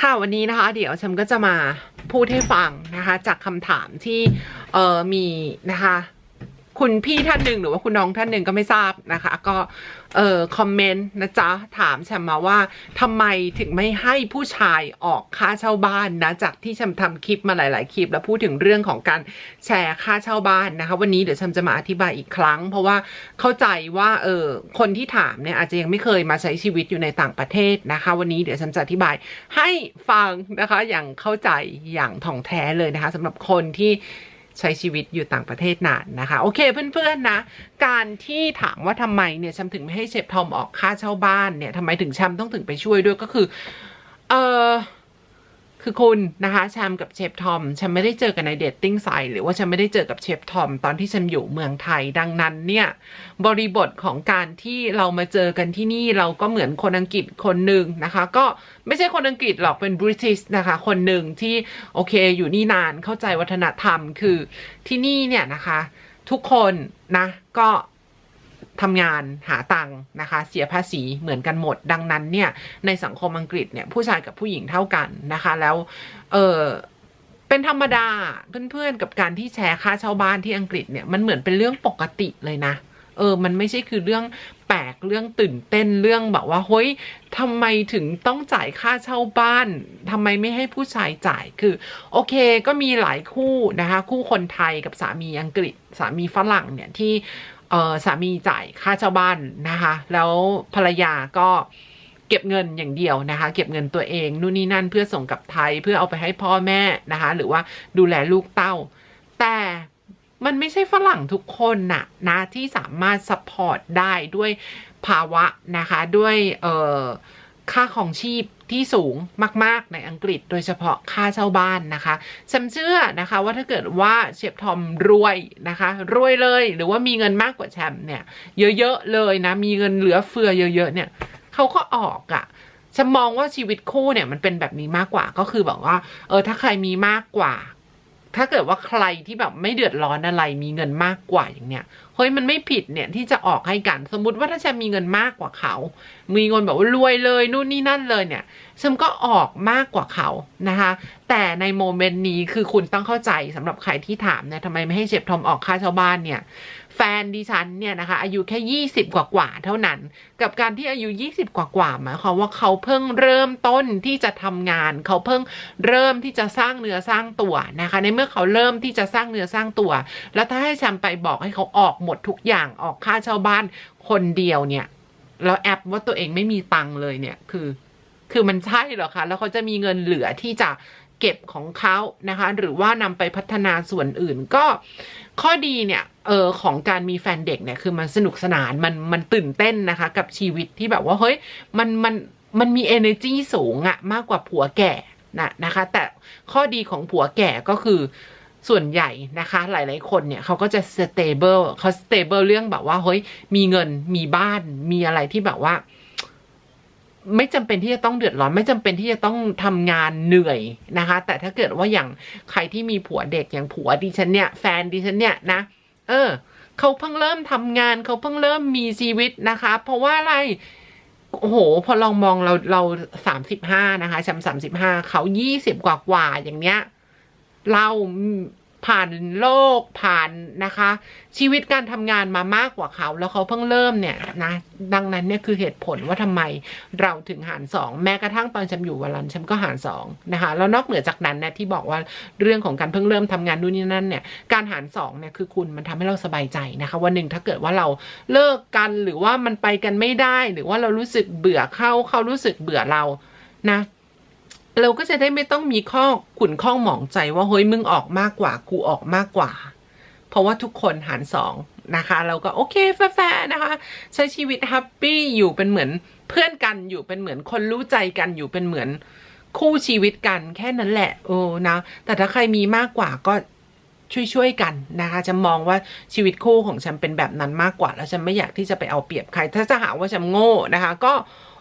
ค่ะวันนี้นะคะ เดี๋ยวฉันก็จะมาพูดให้ฟังนะคะ จากคำถามที่เออมีนะคะ คุณพี่ท่านหนึ่งหรือว่าคุณน้องท่านหนึ่งก็ไม่ทราบนะคะ ก็เออคอมเมนต์นะจ๊ะ ถามแชมมาว่าทำไมถึงไม่ให้ผู้ชายออกค่าเช่าบ้านนะ จากที่แชมทำคลิปมาหลาย ๆ คลิป แล้วพูดถึงเรื่องของการแชร์ค่าเช่าบ้านนะคะ วันนี้เดี๋ยวแชมจะมาอธิบายอีกครั้ง เพราะว่าเข้าใจว่าเออคนที่ถามเนี่ยอาจจะยังไม่เคยมาใช้ชีวิตอยู่ในต่างประเทศนะคะ วันนี้เดี๋ยวฉันจะอธิบายให้ฟังนะคะ อย่างเข้าใจอย่างถ่องแท้เลยนะคะสำหรับคนที่ ใช้ชีวิตอยู่ต่างประเทศนานนะคะ โอเคเพื่อนๆนะ การที่ถามว่าทำไมเนี่ยแชมถึงไม่ให้เชฟทอมออกค่าเช่าบ้านเนี่ยทำไมถึงแชมต้องถึงไปช่วยด้วยก็คือ เออ คือคุณนะคะแชมกับเชฟทอมแชมไม่ได้เจอกันในเดทติ้งไซต์หรือว่าแชมไม่ได้เจอกับเชฟทอมตอนที่แชมอยู่เมืองไทยดังนั้นเนี่ยบริบทของการที่เรามาเจอกันที่นี่เราก็เหมือนคนอังกฤษคนหนึ่งนะคะ ก็ไม่ใช่คนอังกฤษหรอกเป็นบริติชนะคะ คนหนึ่งที่โอเคอยู่นี่นานเข้าใจวัฒนธรรมคือที่นี่เนี่ยนะคะ ทุกคนนะก็ ทำงานหาตังค์นะคะ เสียภาษีเหมือนกันหมด ดังนั้นเนี่ยในสังคมอังกฤษเนี่ยผู้ชายกับผู้หญิงเท่ากันนะคะ แล้วเออเป็นธรรมดาเพื่อนๆกับการที่แชร์ค่าเช่าบ้านที่อังกฤษเนี่ยมันเหมือนเป็นเรื่องปกติเลยนะเออ มันไม่ใช่คือเรื่องแปลก เรื่องตื่นเต้น เรื่องแบบว่า เฮ้ยทำไมถึงต้องจ่ายค่าเช่าบ้าน ทำไมไม่ให้ผู้ชายจ่าย คือ โอเค ก็มีหลายคู่นะคะ คู่คนไทยกับสามีอังกฤษ สามีฝรั่งเนี่ยที่ สามีจ่ายค่าเช่าบ้านนะคะ แล้วภรรยาก็เก็บเงินอย่างเดียวนะคะ เก็บเงินตัวเองนู่นนี่นั่นเพื่อส่งกลับไทยเพื่อเอาไปให้พ่อแม่นะคะ หรือว่าดูแลลูกเต้า แต่มันไม่ใช่ฝรั่งทุกคนน่ะนะที่สามารถซัพพอร์ตได้ด้วยภาวะนะคะ ด้วยค่าของชีพ ที่สูงมาก ๆ ในอังกฤษ โดยเฉพาะค่าเช่าบ้านนะคะฉันเชื่อนะคะว่าถ้าเกิดว่าเชฟทอมรวยนะคะ รวยเลยหรือว่ามีเงินมากกว่าแชมป์เนี่ย เยอะๆเลยนะ มีเงินเหลือเฟือเยอะ ๆ เนี่ยเขาก็ออกอะ่ะฉันมองว่าชีวิตคู่เนี่ยมันเป็นแบบนี้มากกว่าก็คือแบบว่า เออถ้าใครมีมากกว่า ถ้าเกิดว่าใครที่แบบไม่เดือดร้อนอะไรมีเงินมากกว่าอย่างเนี้ยเฮ้ยมันไม่ผิดเนี่ยที่จะออกให้กัน สมมุติว่าถ้าฉันมีเงินมากกว่าเขา มีเงินแบบว่ารวยเลยนู่นนี่นั่นเลยเนี่ยฉันก็ออกมากกว่าเขานะคะ แต่ในโมเมนต์นี้คือคุณต้องเข้าใจสำหรับใครที่ถามเนี่ยทำไมไม่ให้เชฟทอมออกค่าเช่าบ้านเนี่ย แฟนดิฉันเนี่ยนะคะ อายุแค่ 20 กว่ากว่าๆเท่านั้น กับการที่อายุ 20 กว่ากว่าๆหมายความว่าเขาเพิ่งเริ่มต้นที่จะทำงาน เขาเพิ่งเริ่มที่จะสร้างเนื้อสร้างตัวนะคะ ในเมื่อเขาเริ่มที่จะสร้างเนื้อสร้างตัว แล้วถ้าให้ฉันไปบอกให้เขาออกหมดทุกอย่างออกค่าเช่าบ้านคนเดียวเนี่ยแล้วแอปว่าตัวเองไม่มีตังค์เลยเนี่ยคือ คือมันใช่เหรอคะแล้วเขาจะมีเงินเหลือที่จะ เก็บของเขานะคะ หรือว่านำไปพัฒนาส่วนอื่นก็ข้อดีเนี่ยเออของการมีแฟนเด็กเนี่ยคือมันสนุกสนานมันมันตื่นเต้นนะคะ กับชีวิตที่แบบว่าเฮ้ยมันมันมันมี energy สูงอะมากกว่าผัวแก่นะนะคะ แต่ข้อดีของผัวแก่ก็คือส่วนใหญ่นะคะ หลาย ๆ คนเนี่ยเขาก็จะ stable เขา stable เรื่องแบบว่าเฮ้ยมีเงินมีบ้านมีอะไรที่แบบว่า ไม่จำเป็นที่จะต้องเดือดร้อน ไม่จำเป็นที่จะต้องทำงานเหนื่อยนะคะ แต่ถ้าเกิดว่าอย่างใครที่มีผัวเด็กอย่างผัวดิฉันเนี่ยแฟนดิฉันเนี่ยนะ เออเขาเพิ่งเริ่มทำงานเขาเพิ่งเริ่มมีชีวิตนะคะ เพราะว่าอะไรโอ้โห พอลองมองเราเราสามสิบห้านะคะฉันสามสิบห้าเขายี่สิบกว่ากว่าอย่างเนี้ย เรา ผ่านโลกผ่านนะคะ ชีวิตการทำงานมามากกว่าเขา แล้วเขาเพิ่งเริ่มเนี่ยนะดังนั้นเนี่ยคือเหตุผลว่าทำไมเราถึงหารสองแม้กระทั่งตอนฉันอยู่วาลันฉันก็หารสองนะคะแล้วนอกเหนือจากนั้นเนี่ยที่บอกว่าเรื่องของการเพิ่งเริ่มทำงานนู่นนี่นั่นเนี่ยการหารสองเนี่ยคือคุณมันทำให้เราสบายใจนะคะวันหนึ่งถ้าเกิดว่าเราเลิกกันหรือว่ามันไปกันไม่ได้ หรือว่าเรารู้สึกเบื่อเขาเขารู้สึกเบื่อเรานะ เราก็จะได้ไม่ต้องมีข้อขุนข้องหมองใจว่าเฮ้ยมึงออกมากกว่ากูออกมากกว่า เพราะว่าทุกคนหารสองนะคะ เราก็โอเคแฟร์นะคะ ใช้ชีวิตแฮปปี้อยู่เป็นเหมือนเพื่อนกันอยู่เป็นเหมือนคนรู้ใจกันอยู่เป็นเหมือนคู่ชีวิตกันแค่นั้นแหละโอ้นะแต่ถ้าใครมีมากกว่าก็ช่วยๆกันนะคะจะมองว่าชีวิตคู่ของฉันเป็นแบบนั้นมากกว่า แล้วฉันไม่อยากที่จะไปเอาเปรียบใคร ถ้าจะหาว่าฉันโง่นะคะ ก็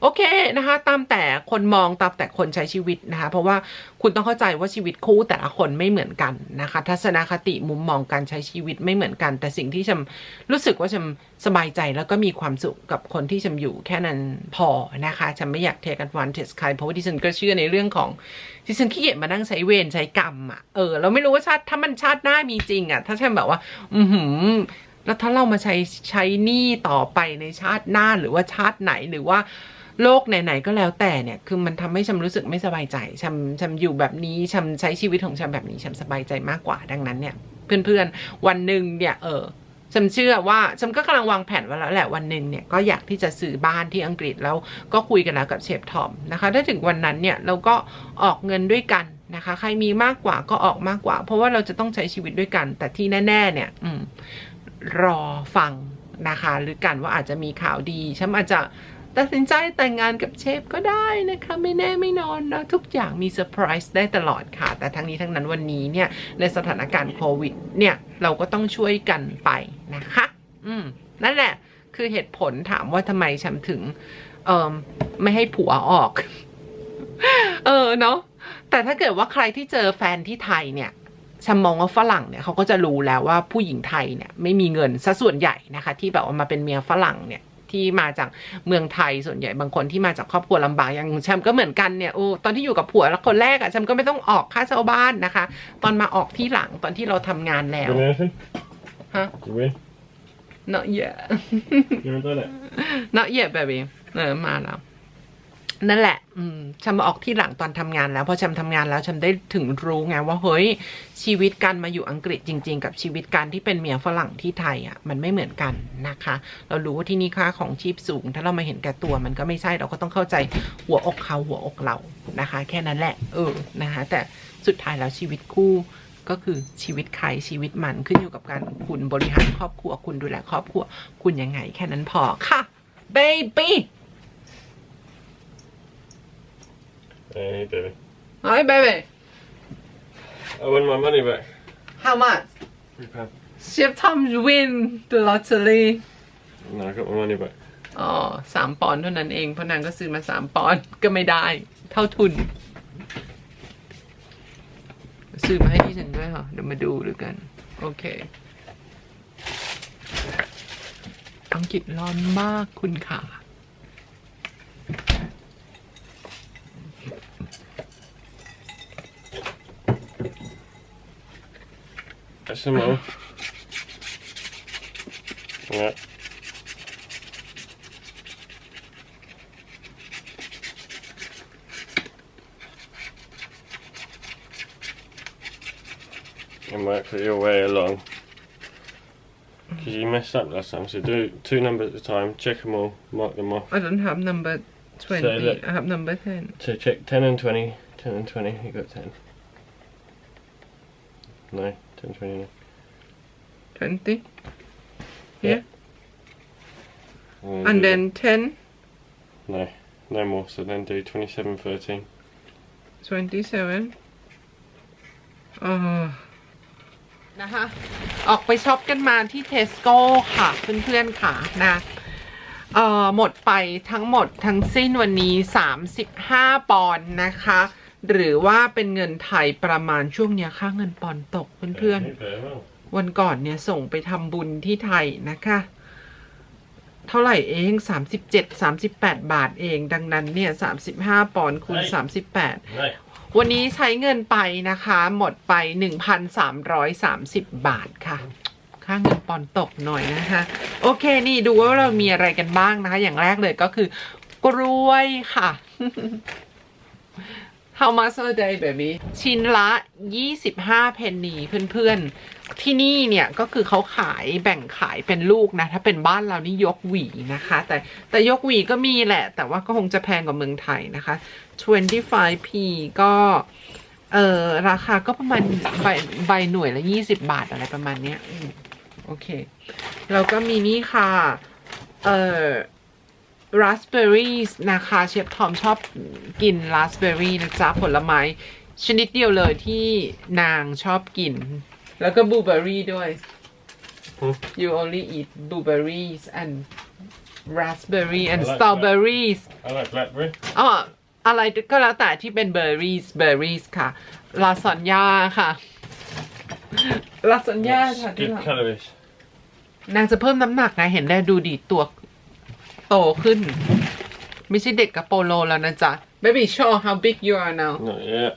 โอเคนะคะตามแต่คนมองตามแต่คนใช้ชีวิตนะคะ เพราะว่าคุณต้องเข้าใจว่าชีวิตคู่แต่ละคนไม่เหมือนกันนะคะ ทัศนคติมุมมองการใช้ชีวิตไม่เหมือนกัน แต่สิ่งที่ฉันรู้สึกว่าฉันสบายใจแล้วก็มีความสุขกับคนที่ฉันอยู่แค่นั้นพอนะคะฉันไม่อยากเทกันวันเทสใครเพราะว่าดิฉันก็เชื่อในเรื่องของดิฉันขี้เกียจมานั่งใช้เวรใช้กรรมอะเออเราไม่รู้ว่าชาติถ้ามันชาติหน้ามีจริงอะถ้าฉันแบบว่า อือหือแล้วถ้าเรามาใช้ใช้หนี้ต่อไปในชาติหน้าหรือว่าชาติไหนหรือว่า โลกไหนๆก็แล้วแต่เนี่ยคือมันทำให้ฉันรู้สึกไม่สบายใจฉันฉันอยู่แบบนี้ฉันใช้ชีวิตของฉันแบบนี้ฉันสบายใจมากกว่าดังนั้นเนี่ย เพื่อนๆวันหนึ่งเนี่ยเออฉันเชื่อว่าฉันก็กำลังวางแผนไว้แล้วแหละวันหนึ่งเนี่ยก็อยากที่จะซื้อบ้านที่อังกฤษแล้วก็คุยกันแล้วกับเชฟทอมนะคะ ถ้าถึงวันนั้นเนี่ยเราก็ออกเงินด้วยกันนะคะ ใครมีมากกว่าก็ออกมากกว่า เพราะว่าเราจะต้องใช้ชีวิตด้วยกัน แต่ที่แน่ ๆ เนี่ยอืมรอฟังนะคะ หรือกันว่าอาจจะมีข่าวดีฉันอาจจะ ตัดสินใจแต่งงานกับเชฟก็ได้นะคะ ไม่แน่ไม่นอนนะทุกอย่างมีเซอร์ไพรส์ได้ตลอดค่ะ แต่ทั้งนี้ทั้งนั้นวันนี้เนี่ย ในสถานการณ์โควิด เนี่ย เราก็ต้องช่วยกันไปนะคะ อืม นั่นแหละ คือเหตุผลถามว่าทำไมฉันถึง เอ่อไม่ให้ผัวออก เออเนาะแต่ถ้าเกิดว่าใครที่เจอแฟนที่ไทยเนี่ยฉันมองว่าฝรั่งเนี่ยเขาก็จะรู้แล้วว่าผู้หญิงไทยเนี่ยไม่มีเงินซะส่วนใหญ่นะคะ ที่แบบว่ามาเป็นเมียฝรั่งเนี่ย ที่มาจากเมืองไทยส่วนใหญ่บางคนที่มาจากครอบครัวลำบากอย่างแชมป์ก็เหมือนกันเนี่ยโอ้ตอนที่อยู่กับผัวแล้วคนแรกอะแชมป์ก็ไม่ต้องออกค่าเช่าบ้านนะคะ ตอนมาออกที่หลังตอนที่เราทำงานแล้ว You want anything? Huh? You win? not yet You haven't done it? not yet baby เออมาแล้ว นั่นแหละ อืมฉันมาออกที่หลังตอนทำงานแล้วพอฉันทำงานแล้วฉันได้ถึงรู้ไงว่าเฮ้ยชีวิตการมาอยู่อังกฤษจริง ๆ กับชีวิตการที่เป็นเมียฝรั่งที่ไทยอะมันไม่เหมือนกันนะคะ เรารู้ว่าที่นี่ค่าของชีพสูง ถ้าเรามาเห็นแก่ตัวมันก็ไม่ใช่เราก็ต้องเข้าใจหัวอกเขาหัวอกเรานะคะ แค่นั้นแหละ เออนะคะ แต่สุดท้ายแล้วชีวิตคู่ก็คือชีวิตใครชีวิตมันขึ้นอยู่กับการคุณบริหารครอบครัวคุณดูแลครอบครัว คุณยังไง แค่นั้นพอค่ะ baby Hey, baby. hi baby I won my money back. how much Three pounds. Chef Tom win the lottery No, I got my money back. อ๋อสามปอนด์เท่านั้นเองเพราะนางก็ซื้อมาสามปอนด์ก็ไม่ได้ เท่าทุน ซื้อมาให้ที่ฉันด้วยเหรอเดี๋ยวมาดูด้วยกัน โอเค อังกฤษร้อนมากคุณค่ะ More. Yeah. And work for your way along. Because you messed up last time, so do two numbers at a time, check them all, mark them off. I don't have number 20 So look- I have number 10 So check 10 and 20, 10 and 20, you got 10. No, 10, 20, no. 20 Yeah. and do then 10 the- No, no more, so then do 27, 13. 27เออนะคะออกไปช็อปกันมาที่เทสโก้ค่ะ เพื่อนๆค่ะนะเอ่อหมดไปทั้งหมดทั้งสิ้นวันนี้ 35 ปอนด์นะคะ หรือว่าเป็นเงินไทยประมาณช่วงเนี้ยค่าเงินปอนด์ตกเพื่อนๆ Very well. วันก่อนเนี่ยส่งไปทำบุญที่ไทยนะคะ เท่าไหร่เอง37 38บาทเองดังนั้นเนี่ย35ปอนด์คูณเฮ้ย38 Right. วันนี้ใช้เงินไปนะคะ หมดไป1,330บาทค่ะ ค่าเงินปอนด์ตกหน่อยนะคะ โอเคนี่ดูว่าเรามีอะไรกันบ้างนะคะ อย่างแรกเลยก็คือกล้วยค่ะ How much a day baby ชิ้นละ 25 เพนนีเพื่อนๆ ที่นี่เนี่ยก็คือเขาขายแบ่งขายเป็นลูกนะ ถ้าเป็นบ้านเรานี่ยกหวีนะคะ แต่แต่ยกหวีก็มีแหละ แต่ว่าก็คงจะแพงกว่าเมืองไทยนะคะ 25p ก็เออราคาก็ประมาณใบใบหน่วยละ20บาทอะไรประมาณเนี้ยโอเค แล้วก็มีนี่ค่ะ เออ ราสเบอร์รี่นะคะเชฟทอมชอบกินราสเบอร์รี่นะจ๊ะผลไม้ ชนิดเดียวเลยที่นางชอบกิน แล้วก็บลูเบอร์รี่ด้วย Hmm. you only eat blueberries and raspberry and I like strawberries I like blackberry. อ๋ออะไรก็แล้วแต่ที่เป็น berries berries ค่ะ ลาซานญ่าค่ะลาซานญ่า That's ค่ะที่ good เรา calories. นางจะเพิ่มน้ำหนักไงเห็นแล้วดูดีตัว โตขึ้น ไม่ใช่เด็กกับโปโลแล้วนะจ๊ะ baby show how big you are now Not yet.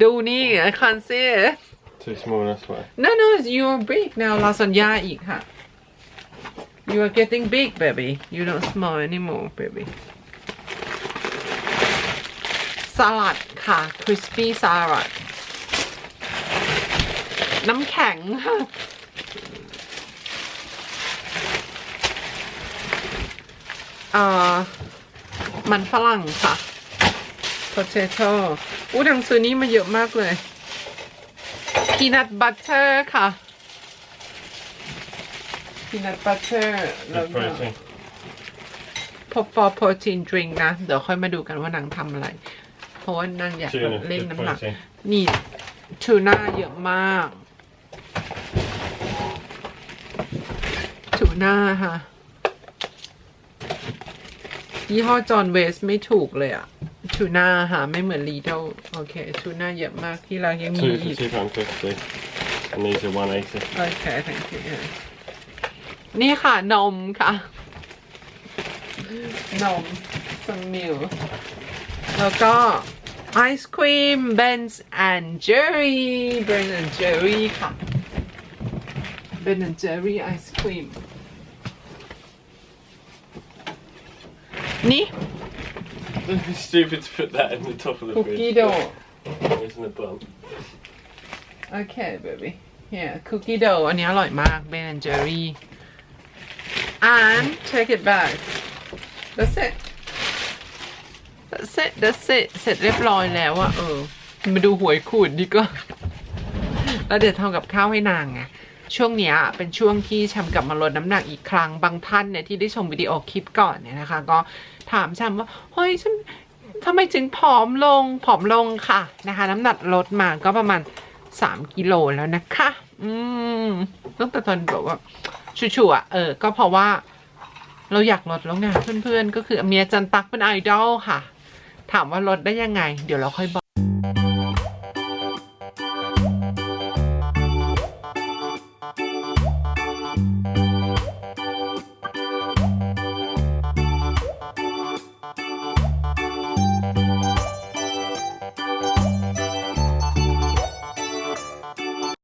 ดูนี่ I can't see it Too small, that's why. no no you are big now ลาซานญ่าอีกค่ะ you are getting big baby you don't small anymore baby สลัดค่ะ crispy salad น้ำแข็งค่ะ เอ่อ มันฝรั่งค่ะ potato อู้ดังซื้อนี้มาเยอะมากเลย peanut butter ค่ะ peanut butter แล้ว Good ก็ protein. for for protein drink นะ เดี๋ยวค่อยมาดูกันว่านางทำอะไร เพราะว่านางอยาก Tuna, เล่น good น้ำหนัก protein. นี่ทูน่าเยอะมากทูน่าค่ะ ยี่ห้อจอห์นเวสไม่ถูกเลยอะทูน่าค่ะไม่เหมือนลีเดลโอเคทูน่าเยอะมากที่เรายังมี Two อี for ก two pound fifty. And these are one eighty. โอเค thank you นี่ค่ะ นมค่ะ นมสมิลแล้วก็ไอศครีมเบนส์แอนเจอรี่เบนแอนเจอรี่ค่ะเบนแอนเจอรี่ไอศครีม นี่ It's stupid to put that in the top of the คุก fridge. กี้โด Isn't it bum? โอเค baby yeah cookie dough อันนี้อร่อยมาก Ben and Jerry and take it back that's it that's it that's it เสร็จเรียบร้อยแล้วอะเออ มาดูหวยขูดดีก็แล้วเดี๋ยวทำกับข้าวให้นางไง ช่วงนี้เป็นช่วงที่แชมป์กลับมาลดน้ำหนักอีกครั้งบางท่านเนี่ยที่ได้ชมวิดีโอคลิปก่อนเนี่ยนะคะ ก็ถามแชมป์ว่าเฮ้ยฉันทำไมถึงผอมลงผอมลงค่ะนะคะ น้ำหนักลดมาก็ประมาณ3กิโลแล้วนะคะ อืมตั้งแต่ตอนบอกว่าชัวร์ๆอะเออ ก็เพราะว่าเราอยากลดแล้วไงเพื่อนๆ ก็คือเมียจันตักเป็นไอดอลค่ะ ถามว่าลดได้ยังไง เดี๋ยวเราค่อยบอก